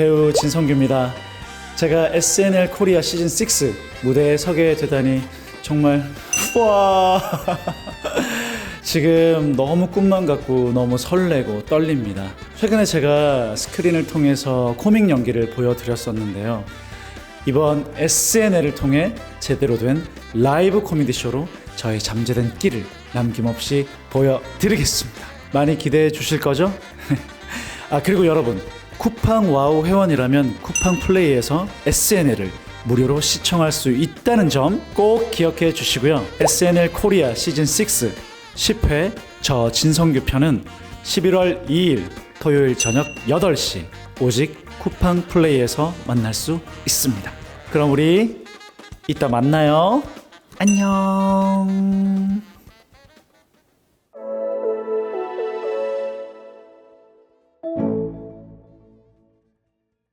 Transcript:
배우 진성규입니다. 제가 SNL 코리아 시즌 6 무대에 서게 되다니 정말 와 지금 너무 꿈만 같고 너무 설레고 떨립니다. 최근에 제가 스크린을 통해서 코믹 연기를 보여드렸었는데요. 이번 SNL을 통해 제대로 된 라이브 코미디 쇼로 저의 잠재된 끼를 남김없이 보여드리겠습니다. 많이 기대해 주실 거죠? 아 그리고 여러분 쿠팡 와우 회원이라면 쿠팡 플레이에서 SNL을 무료로 시청할 수 있다는 점 꼭 기억해 주시고요. SNL 코리아 시즌 6 10회 저 진성규 편은 11월 2일 토요일 저녁 8시 오직 쿠팡 플레이에서 만날 수 있습니다. 그럼 우리 이따 만나요. 안녕.